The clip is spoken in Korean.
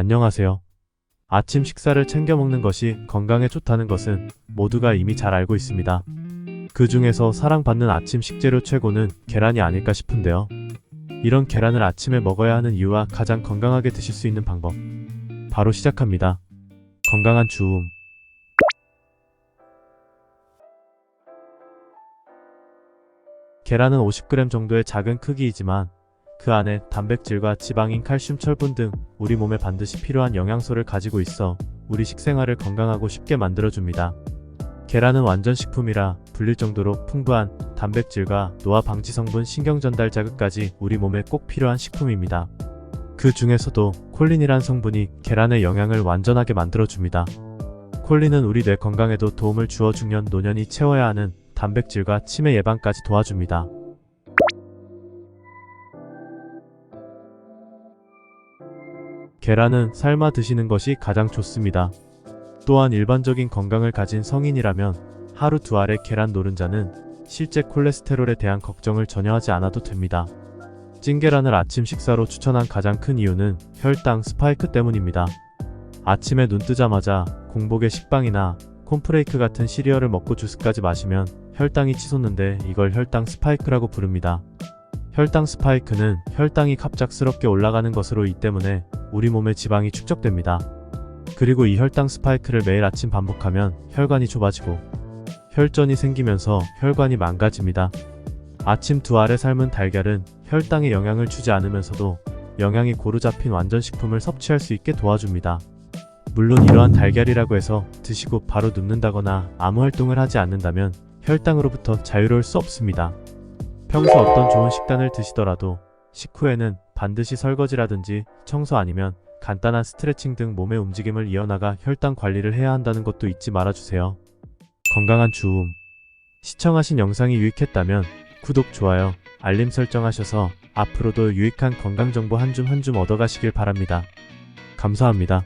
안녕하세요. 아침 식사를 챙겨 먹는 것이 건강에 좋다는 것은 모두가 이미 잘 알고 있습니다. 그 중에서 사랑받는 아침 식재료 최고는 계란이 아닐까 싶은데요. 이런 계란을 아침에 먹어야 하는 이유와 가장 건강하게 드실 수 있는 방법. 바로 시작합니다. 건강한 주움. 계란은 50g 정도의 작은 크기이지만 그 안에 단백질과 지방인 칼슘, 철분 등 우리 몸에 반드시 필요한 영양소를 가지고 있어 우리 식생활을 건강하고 쉽게 만들어줍니다. 계란은 완전 식품이라 불릴 정도로 풍부한 단백질과 노화 방지 성분, 신경 전달 자극까지 우리 몸에 꼭 필요한 식품입니다. 그 중에서도 콜린이란 성분이 계란의 영양을 완전하게 만들어줍니다. 콜린은 우리 뇌 건강에도 도움을 주어 중년 노년이 채워야 하는 단백질과 치매 예방까지 도와줍니다. 계란은 삶아 드시는 것이 가장 좋습니다. 또한 일반적인 건강을 가진 성인이라면 하루 두 알의 계란 노른자는 실제 콜레스테롤에 대한 걱정을 전혀 하지 않아도 됩니다. 찐계란을 아침 식사로 추천한 가장 큰 이유는 혈당 스파이크 때문입니다. 아침에 눈 뜨자마자 공복에 식빵이나 콘프레이크 같은 시리얼을 먹고 주스까지 마시면 혈당이 치솟는데 이걸 혈당 스파이크라고 부릅니다. 혈당 스파이크는 혈당이 갑작스럽게 올라가는 것으로 이 때문에 우리 몸에 지방이 축적됩니다. 그리고 이 혈당 스파이크를 매일 아침 반복하면 혈관이 좁아지고 혈전이 생기면서 혈관이 망가집니다. 아침 두 알에 삶은 달걀은 혈당에 영향을 주지 않으면서도 영양이 고루 잡힌 완전 식품을 섭취할 수 있게 도와줍니다. 물론 이러한 달걀이라고 해서 드시고 바로 눕는다거나 아무 활동을 하지 않는다면 혈당으로부터 자유로울 수 없습니다. 평소 어떤 좋은 식단을 드시더라도 식후에는 반드시 설거지라든지 청소 아니면 간단한 스트레칭 등 몸의 움직임을 이어나가 혈당 관리를 해야 한다는 것도 잊지 말아주세요. 건강한 주움. 시청하신 영상이 유익했다면 구독, 좋아요, 알림 설정하셔서 앞으로도 유익한 건강 정보 한 줌 한 줌 얻어가시길 바랍니다. 감사합니다.